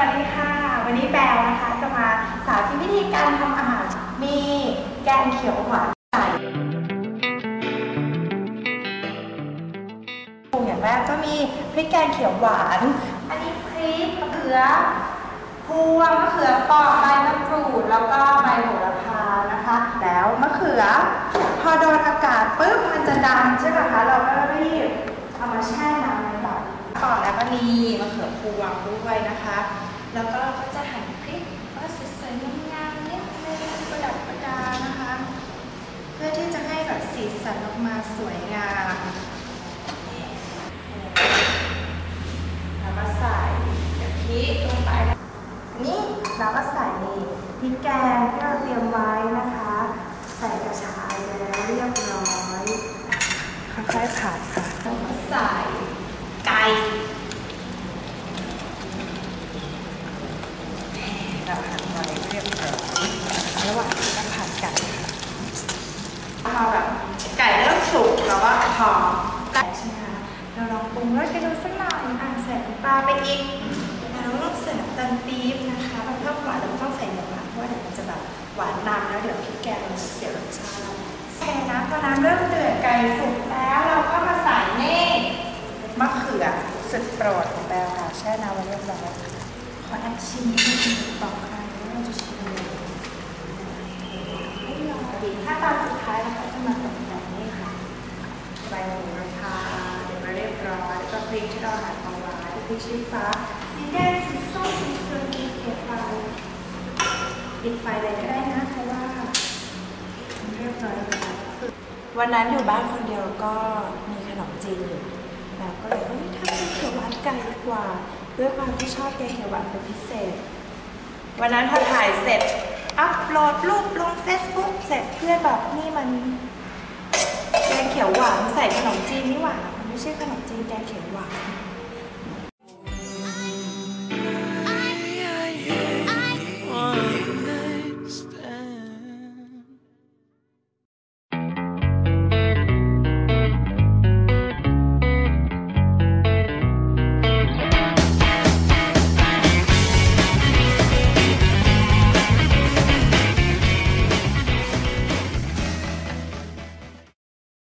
วัสดีค่ะ วันนี้แบลนะคะจะมาสาธิตวิธีการทำอาหารมีแกงเขียวหวานใส่ปรุงอย่างแรกก็มีพริกแกงเขียวหวาน อันนี้พริกมะเขือพวงมะเขือปอกใบมะกรูดแล้วก็ใบโหระพานะคะ แล้วมะเขือพอโดนอากาศปุ๊บมันจะดำใช่ไหมคะเราก็รีบเอามาแช่น้ำในบ่อก่อนแล้วก็มีมะเขือพวงด้วยนะคะ แล้วก็ก็จะหั่นพริกว่าสวยๆงามๆนิดนึงประดับประดานะคะ เพื่อที่จะให้แบบสีสันออกมาสวยงามแล้วก็ใส่กะทิลงไปนี่แล้วก็ใส่พริกแกงที่เราเตรียมไว้นะคะ ใส่กระชายแล้วเรียบร้อยค่อยๆผัดค่ะแล้วก็ใส่ไก่เราหั่นไว้เรียบร้อย ระหว่างที่เราผัดไก่ค่ะพอแบบไก่เริ่มสุกแล้วก็พอไก่ใช่ไหมคะเราลองปรุงรสกันดูสักหน่อยอะใส่น้ำปลาไปอีกแล้วเราใส่น้ำตาลปี๊บนะคะเราเพิ่มหวานเราต้องใส่เยอะมากเพราะว่าเดี๋ยวมันจะแบบหวานนำแล้วเดี๋ยวพริกแกงมันจะเสียรสชาติใส่น้ำพอน้ำเริ่มเดือดไก่สุกแล้วเราก็มาใส่นี่มะเขือสุดโปรดของแบลค่ะแช่น้ำไว้เรียบร้อยขอแอบชิมนิดนึงต่อใครว่าเราจะชิมเลย ดีถ้า ตอนสุดท้ายเราก็จะมาตกแต่งนี่ค่ะใบโหระพาเดี๋ยวมาเรียบร้อยแล้วก็พริกที่เราหั่นเอาไว้พริกชี้ฟ้าสีแดงสีส้มสีเขียวสีเขียวไฟปิดไฟเลยก็ได้นะเพราะว่ามันเรียบร้อยวันนั้นอยู่บ้านคนเดียวก็มีขนมจีนอยู่แล้วก็เลยเอ้ยถ้าเป็นเขียวหวานไก่ดีกว่า ด้วยความที่ชอบแกงเขียวหวานเป็นพิเศษ วันนั้นพอถ่ายเสร็จ อัพโหลดรูปลง Facebook เสร็จเพื่อนบบนี่มันแกงเขียวหวานใส่ขนมจีนนี่หว่ามันไม่ใช่ขนมจีนแกงเขียวหวาน